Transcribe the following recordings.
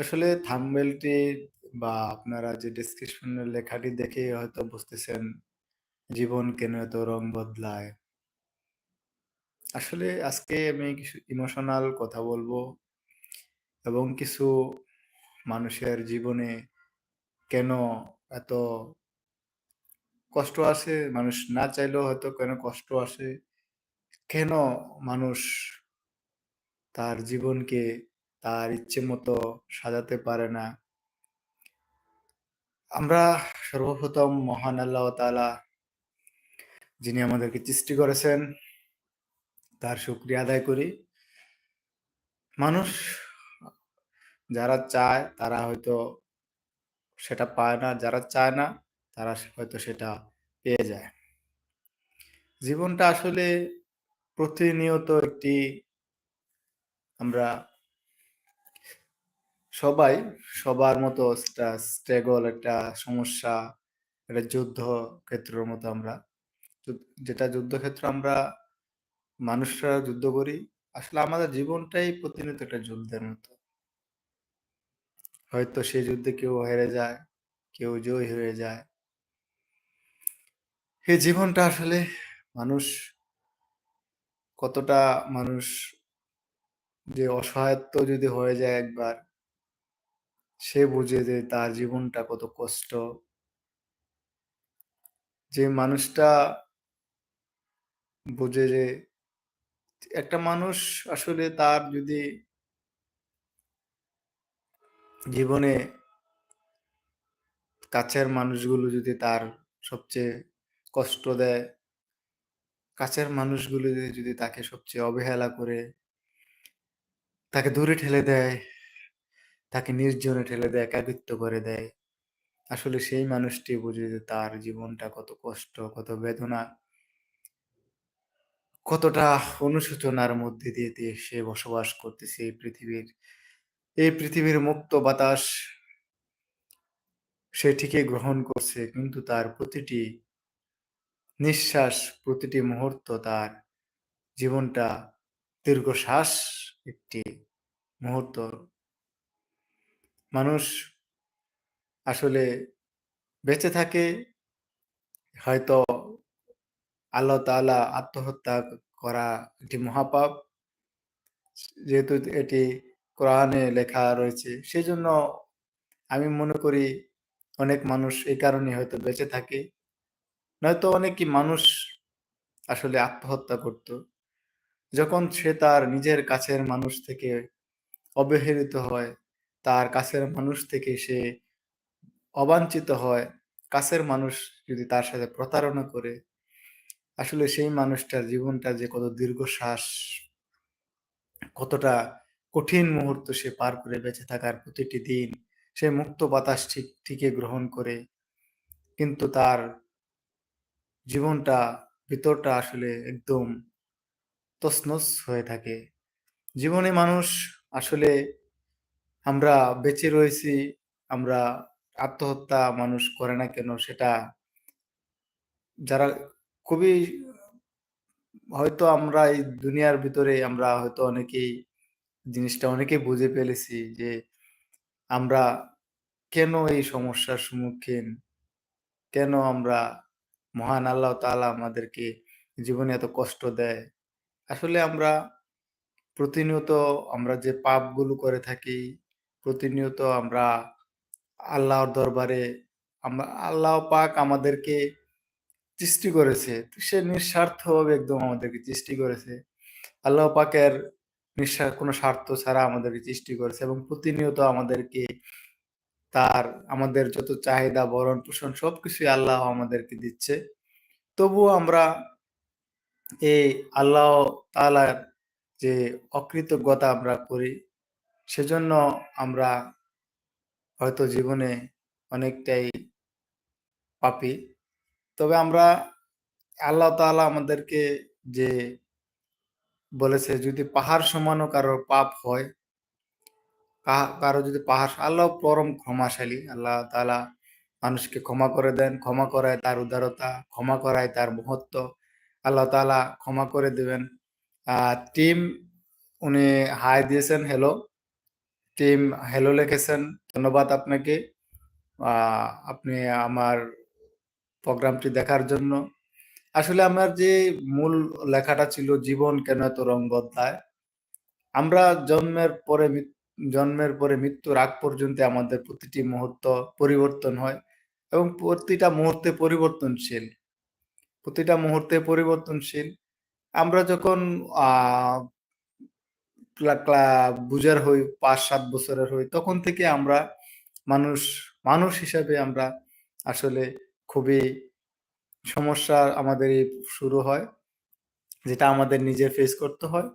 আসলে থাম্বনেলটি বা আপনারা যে ডেসক্রিপশনের লেখাটি দেখে হয়তো বুঝতেছেন জীবন কেন এত রং বদলায়। আসলে আজকে আমি কিছু ইমোশনাল কথা বলব এবং কিছু মানুষের জীবনে কেন এত কষ্ট আসে, মানুষ না চাইলেও হয়তো কেন কষ্ট আসে, কেন মানুষ তার জীবনকে তার ইচ্ছে মতো সাজাতে পারে না। আমরা সর্বপ্রথম মহান আল্লাহ তাআলা যিনি আমাদেরকে সৃষ্টি করেছেন তার শুকরিয়া আদায় করি। মানুষ যারা চায় তারা হয়তো সেটা পায় না, যারা চায় না তারা হয়তো সেটা পেয়ে যায়। জীবনটা আসলে প্রতিনিয়ত একটি আমরা সবাই সবার মতো একটা স্ট্রাগল একটা সমস্যা, একটা যুদ্ধ ক্ষেত্রের মতো আমরা যেটা যুদ্ধক্ষেত্র আমরা মানুষরা যুদ্ধ করি। আসলে আমাদের জীবনটাই প্রতিনিয়ত একটা যুদ্ধের মতো। হয়তো সেই যুদ্ধে কেউ হেরে যায়, কেউ জয়ী হয়ে যায়। এই জীবনটা আসলে মানুষ কতটা মানুষ যে অসহায়ত্ব যদি হয়ে যায় একবার সে বুঝে যে তার জীবনটা কত কষ্ট। যে মানুষটা বুঝে যে একটা মানুষ আসলে তার যদি জীবনে কাছের মানুষগুলো যদি তার সবচেয়ে কষ্ট দেয়, কাছের মানুষগুলো যদি তাকে সবচেয়ে অবহেলা করে, তাকে দূরে ঠেলে দেয়, তাকে নির্জনে ঠেলে দেয়, একাকিত্ব করে দেয়। আসলে সেই মানুষটি বুঝে যে তার জীবনটা কত কষ্ট, কত বেদনা। কতটা অনুশোচনার মধ্যে দিয়ে, দিয়ে সে বসবাস করতেছে এই পৃথিবীর। এই পৃথিবীর মুক্ত বাতাস সে ঠিকই গ্রহণ করছে কিন্তু তার প্রতিটি নিঃশ্বাস, প্রতিটি মুহূর্ত তার জীবনটা দীর্ঘশ্বাস একটি মুহূর্ত। মানুষ আসলে বেঁচে থাকে হয়তো আল্লাহ তাআলা আত্মহত্যা করা একটি মহাপাপ। যেহেতু এটি কোরআনে লেখা রয়েছে সেজন্য আমি মনে করি অনেক মানুষ এই কারণে হয়তো বেঁচে থাকে। নয়তো অনেকই মানুষ আসলে আত্মহত্যা করত। যখন সে তার নিজের কাছের মানুষ থেকে অবহেলিত হয়, তার কাছের মানুষ থেকে সে অবাঞ্ছিত হয়, কাছের মানুষ যদি তার সাথে প্রতারণা করে, আসলে সেই মানুষটার জীবনটা যে কত দীর্ঘশ্বাস, কতটা কঠিন মুহূর্ত সে পার করে বেঁচে থাকার প্রতিটি দিন, সে মুক্ত বাতাস ঠিক ঠিকই গ্রহণ করে। কিন্তু তার জীবনটা ভিতরটা আসলে একদম তছনছ হয়ে থাকে। জীবনে মানুষ আসলে আমরা বেঁচে রয়েছি, আমরা আত্মহত্যা মানুষ করে না কেন সেটা যারা খুবই হয়তো আমরা এই দুনিয়ার ভিতরে আমরা হয়তো অনেকেই জিনিসটা অনেকেই বুঝে ফেলেছি যে আমরা কেন এই সমস্যার সম্মুখীন? কেন আমরা মহান আল্লাহ তাআলা আমাদেরকে জীবনে এত কষ্ট দেয়? আসলে আমরা প্রতিনিয়ত আমরা যে পাপগুলো করে থাকি, প্রতিনিয়ত আমরা আল্লাহর দরবারে আমরা আল্লাহ পাক আমাদেরকে সৃষ্টি করেছে। সে নিঃস্বার্থভাবে একদম আমাদেরকে সৃষ্টি করেছে। আল্লাহ পাকের নিঃস্বা কোনো স্বার্থ ছাড়া আমাদেরকে সৃষ্টি করেছে এবং প্রতিনিয়ত আমাদেরকে তার আমাদের যত চাহিদা, বরণ পোষণ সবকিছুই আল্লাহ আমাদেরকে দিচ্ছে। তবুও আমরা এই আল্লাহ তাআলার যে অকৃতজ্ঞতা আমরা করি, সেজন্য আমরা হয়তো জীবনে অনেকটাই পাপি তবে আমরা আল্লাহ তাআলা আমাদেরকে যে বলেছে যদি পাহাড় সমানও কারও পাপ হয় কারও যদি পাহাড় আল্লাহ পরম ক্ষমাশালী। আল্লাহ তাআলা মানুষকে ক্ষমা করে দেন, ক্ষমা করায় তার উদারতা, ক্ষমা করায় তার মহত্ব। আল্লাহ তাআলা ক্ষমা করে দেবেন টিম উনি হাই দিয়েছেন, হ্যালো। টিম হ্যালো লিখেছেন। ধন্যবাদ আপনাকে। আপনি আমার প্রোগ্রামটি দেখার জন্য। আসলে আমার যে মূল লেখাটা ছিল, জীবন কেন এত রং বদলায়? আমরা জন্মের পরে জন্মের পরে মৃত্যুর আগ পর্যন্ত আমাদের প্রতিটি মুহূর্ত পরিবর্তন হয় এবং প্রতিটা মুহূর্তে পরিবর্তনশীল। প্রতিটা মুহূর্তে পরিবর্তনশীল। আমরা যখন বুঝার হই ৫-৭ বছরের হই তখন থেকে আমরা মানুষ, মানুষ হিসাবে আমরা আসলে খুবই সমস্যা আমাদের শুরু হয়। যেটা আমাদের নিজে ফেস করতে হয়।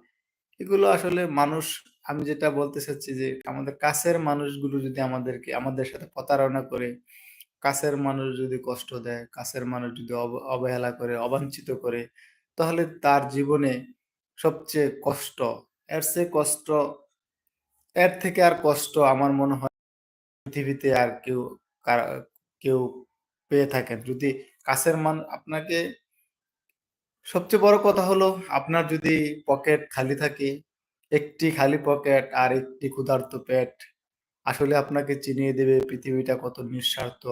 এগুলো আসলে মানুষ আমি যেটা বলতে চাচ্ছি যে আমাদের কাছের মানুষগুলো যদি আমাদেরকে আমাদের সাথে প্রতারণা করে, কাছের মানুষ যদি কষ্ট দেয়, কাছের মানুষ যদি অব অবহেলা করে, অবাঞ্ছিত করে, তাহলে তার জীবনে সবচেয়ে কষ্ট, এর চেয়ে কষ্ট এর থেকে আর কষ্ট আমার মনে হয় পৃথিবীতে আর কেউ কেউ পেয়ে থাকেন। যদি কাছের মান আপনাকে সবচেয়ে বড় কথা হলো আপনার যদি পকেট খালি থাকে, একটি খালি পকেট আর একটি ক্ষুধার্ত পেট আসলে আপনাকে চিনিয়ে দেবে পৃথিবীটা কত নিঃস্বার্থ,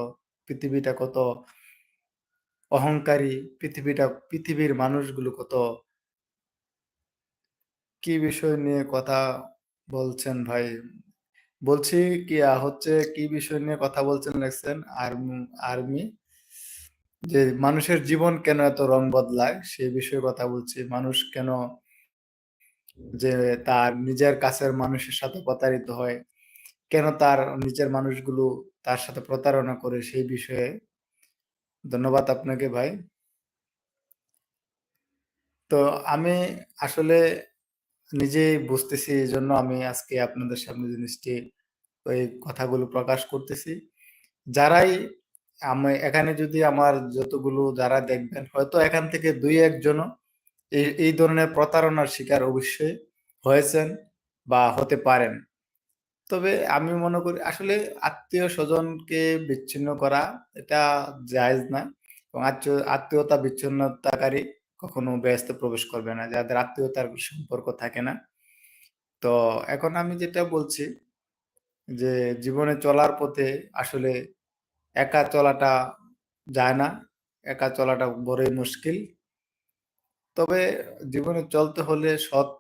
পৃথিবীটা কত অহংকারী, পৃথিবীটা পৃথিবীর মানুষগুলো কত কি বিষয় নিয়ে কথা বলছেন ভাই? বলছি কি হচ্ছে কি বিষয় নিয়ে কথা বলছেন লেখছেন আর্মি আর্মি যে মানুষের জীবন কেন এত রং বদলায় সেই বিষয়ে কথা বলছি। মানুষ কেন যে তার নিজের কাছের মানুষের সাথে প্রতারিত হয়, কেন তার নিজের মানুষগুলো তার সাথে প্রতারণা করে সেই বিষয়ে ধন্যবাদ আপনাকে ভাই। তো আমি আসলে নিজেই বুঝতেছি এই জন্য আমি আজকে আপনাদের সামনে জিনিসটি ওই কথাগুলো প্রকাশ করতেছি। যারাই আমি এখানে যদি আমার যতগুলো যারা দেখবেন হয়তো এখান থেকে ২-১ জনও এই, এই ধরনের প্রতারণার শিকার অবশ্যই হয়েছেন বা হতে পারেন। তবে আমি মনে করি আসলে আত্মীয়-স্বজনকে বিচ্ছিন্ন করা এটা জায়েজ না। এবং আত্মীয় আত্মীয়তা বিচ্ছিন্নতাকারী কখনো ব্যস্ত প্রবেশ করবে না। যাদের আত্মীয়তার সম্পর্ক থাকে না। তো এখন আমি যেটা বলছি যে, জীবনে চলার পথে আসলে একা চলাটা যায় না। একা চলাটা বড়ই মুশকিল। তবে জীবনে চলতে হলে সৎ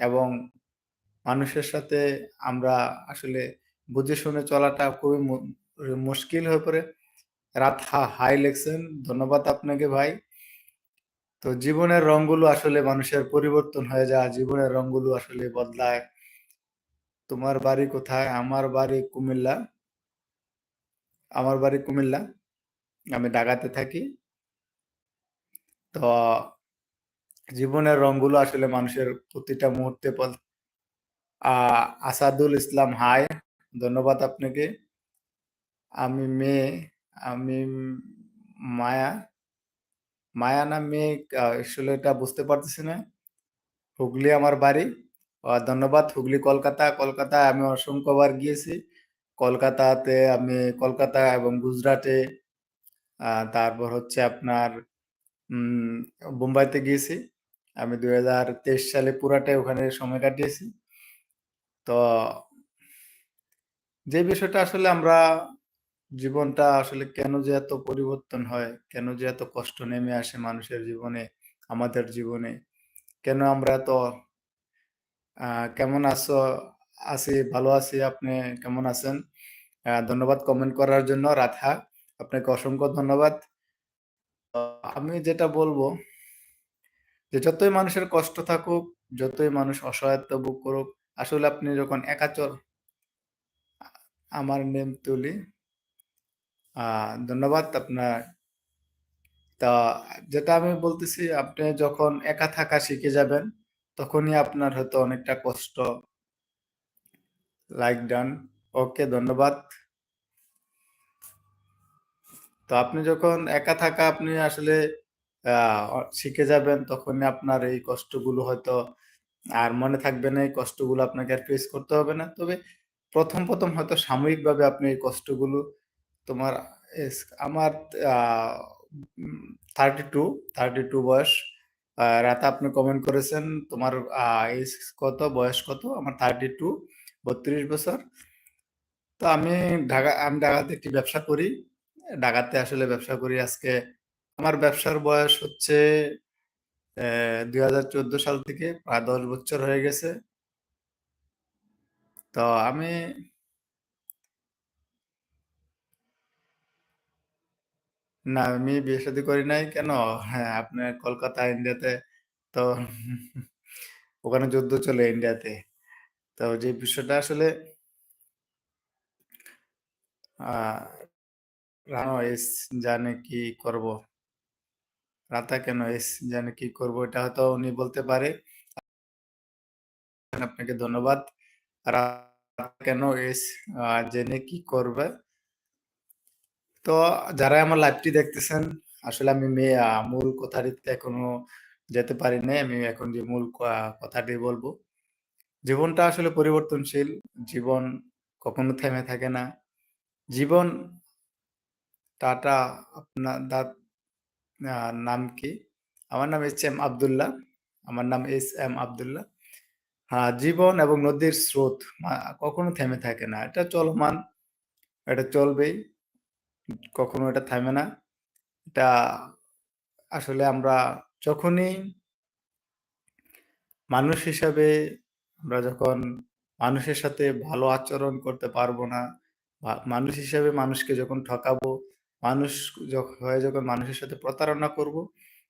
এবং মানুষের সাথে আমরা আসলে বুঝে শুনে চলাটা খুবই মুশকিল হয়ে পড়ে। রাত হা, হাই লেখছেন। ধন্যবাদ আপনাকে ভাই। তো জীবনের রংগুলো আসলে মানুষের পরিবর্তন হয়ে যায়। জীবনের রংগুলো আসলে বদলায়। তোমার বাড়ি কোথায়? আমার বাড়ি কুমিল্লা। আমার বাড়ি কুমিল্লা। আমি ঢাকাতে থাকি। তো জীবনের রংগুলো আসলে মানুষের প্রতিটা মুহূর্তে আসাদুল ইসলাম হাই, ধন্যবাদ আপনাকে। আমি মেয়ে, আমি মায়া। মায়া না মেয়ে আসলে এটা বুঝতে পারতেছি না। হুগলি আমার বাড়ি। ধন্যবাদ হুগলি, কলকাতা। কলকাতায় আমি অসংখ্যবার গিয়েছি। কলকাতাতে আমি, কলকাতা এবং গুজরাটে তারপর হচ্ছে আপনার বোম্বাইতে গিয়েছি। আমি ২০২৩ সালে পুরাটাই ওখানে সময় কাটিয়েছি। তো, যে বিষয়টা আসলে আমরা জীবনটা আসলে কেন যে এত পরিবর্তন হয়, কেন যে এত কষ্ট নেমে আসে মানুষের জীবনে, আমাদের জীবনে, কেন আমরা এত কেমন আছো? আছি, ভালো আছি। আপনি কেমন আছেন? ধন্যবাদ কমেন্ট করার জন্য রাধা। আপনাকে অসংখ্য ধন্যবাদ। আমি যেটা বলব যে যতই মানুষের কষ্ট থাকুক, যতই মানুষ অসহায়ত্ব ভোগ করুক, আসলে আপনি যখন একা আমার নেম তুলি। ধন্যবাদ আপনার তা যেটা আমি বলতেছি আপনি যখন একা থাকা শিখে যাবেন, তখনই আপনার হয়তো অনেকটা কষ্ট লাইক ডান। ওকে ধন্যবাদ। তো আপনি যখন একা থাকা আপনি আসলে শিখে যাবেন তখনই আপনার এই কষ্টগুলো হয়তো আর মনে থাকবে না। এই কষ্টগুলো আপনাকে আর ফেস করতে হবে না। তবে ১ম, ১ম হয়তো সাময়িকভাবে আপনি এই কষ্টগুলো তোমার আমার থার্টি টু থার্টি টু বয়স। রাতে আপনি কমেন্ট করেছেন, তোমার এজ কত? বয়স কত? আমার 32 ৩২ বছর। তো আমি ঢাকা, আমি ঢাকাতে একটি ব্যবসা করি। ঢাকাতে আসলে ব্যবসা করি আজকে আমার ব্যবসার বয়স হচ্ছে ২০১৪ সাল থেকে প্রায় ১০ বছর হয়ে গেছে। তো আমি না, আমি বিয়ে-শাদী করি নাই। কেন? হ্যাঁ, আপনার কলকাতা, ইন্ডিয়াতে তো ওখানে যুদ্ধ চলে ইন্ডিয়াতে। তো যে বিষয়টা আসলে আ রানো এস জানে কি করব? রাতা কেন এস জানে কি করব? এটা হয়তো উনি বলতে পারে। আপনাকে ধন্যবাদ। কেন এস জেনে কি করবে? তো যারাই আমার লাইভটি দেখতেছেন, আসলে আমি মে আ মূল কথাটিতে এখনও যেতে পারি নাই। আমি এখন যে মূল কথাটি বলব জীবনটা আসলে পরিবর্তনশীল। জীবন কখনো থেমে থাকে না। জীবন টাটা আপনার দাত নাম কি? আমার নাম এইচ এম আব্দুল্লাহ। আমার নাম এস এম আব্দুল্লাহ। হ্যাঁ, জীবন এবং নদীর স্রোত কখনো থেমে থাকে না। এটা চলমান। এটা চলবেই। কখনো এটা থামে না। এটা আসলে আমরা যখনই মানুষ হিসাবে আমরা যখন মানুষের সাথে ভালো আচরণ করতে পারব না, মানুষ হিসাবে মানুষকে যখন ঠকাবো, মানুষ হয়ে যখন মানুষের সাথে প্রতারণা করব,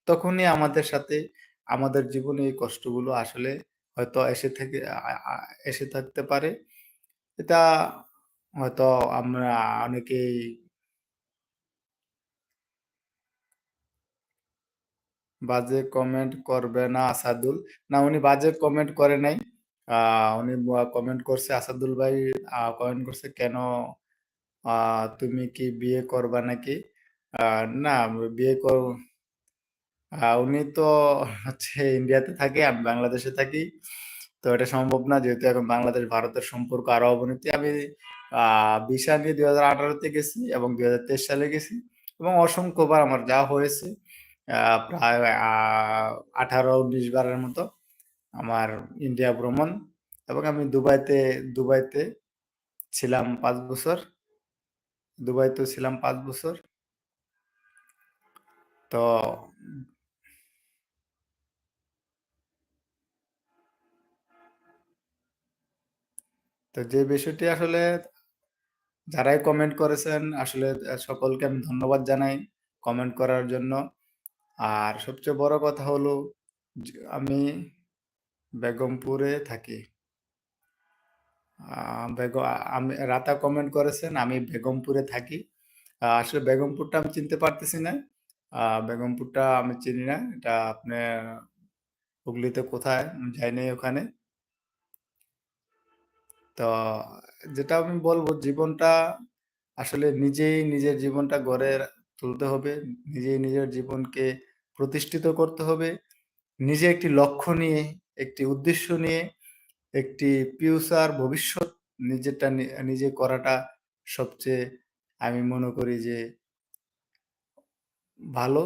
তখনই আমাদের সাথে আমাদের জীবনে এই কষ্টগুলো আসলে হয়তো এসে থেকে এসে থাকতে পারে। এটা হয়তো আমরা অনেকেই বাজে কমেন্ট করবে না আসাদুল। না উনি বাজে কমেন্ট করে নাই। উনি কমেন্ট করছে আসাদুল ভাই কমেন্ট করছে, "কেন তুমি কি বিয়ে করবা নাকি?" না বিয়ে কর উনি তো হচ্ছে ইন্ডিয়াতে থাকে, আমি বাংলাদেশে থাকি। তো এটা সম্ভব না যেহেতু এখন বাংলাদেশ ভারতের সম্পর্ক আরও অবনতি। আমি ভিসা নিয়ে ২০১৮ তে গেছি এবং ২০২৩ সালে গেছি এবং অসংখ্যবার আমার যা হয়েছে। প্রায় আঠারো ১৮-১৯ বারের মতো আমার ইন্ডিয়া ভ্রমণ এবং আমি দুবাইতে দুবাইতে ছিলাম পাঁচ বছর। দুবাইতেও ছিলাম পাঁচ বছর। তো তো যে বিষয়টি আসলে যারাই কমেন্ট করেছেন, আসলে সকলকে আমি ধন্যবাদ জানাই কমেন্ট করার জন্য। আর সবচেয়ে বড় কথা হলো আমি বেগমপুরে থাকি। আ বেগ আমি রাতা কমেন্ট করেছেন, আমি বেগমপুরে থাকি। আসলে বেগমপুরটা আমি চিনতে পারতেছি না। বেগমপুরটা আমি চিনি না। এটা আপনার হুগলিতে কোথায়? যাই নাই ওখানে। তো যেটা আমি বলব জীবনটা আসলে নিজেই নিজের জীবনটা গড়ে তুলতে হবে। নিজেই নিজের জীবনকে প্রতিষ্ঠিত করতে হবে। নিজে একটি লক্ষ্য নিয়ে, একটি উদ্দেশ্য নিয়ে, একটি ফিউচার ভবিষ্যৎ নিজেরটা নিজে করাটা সবচেয়ে আমি মনে করি যে ভালো।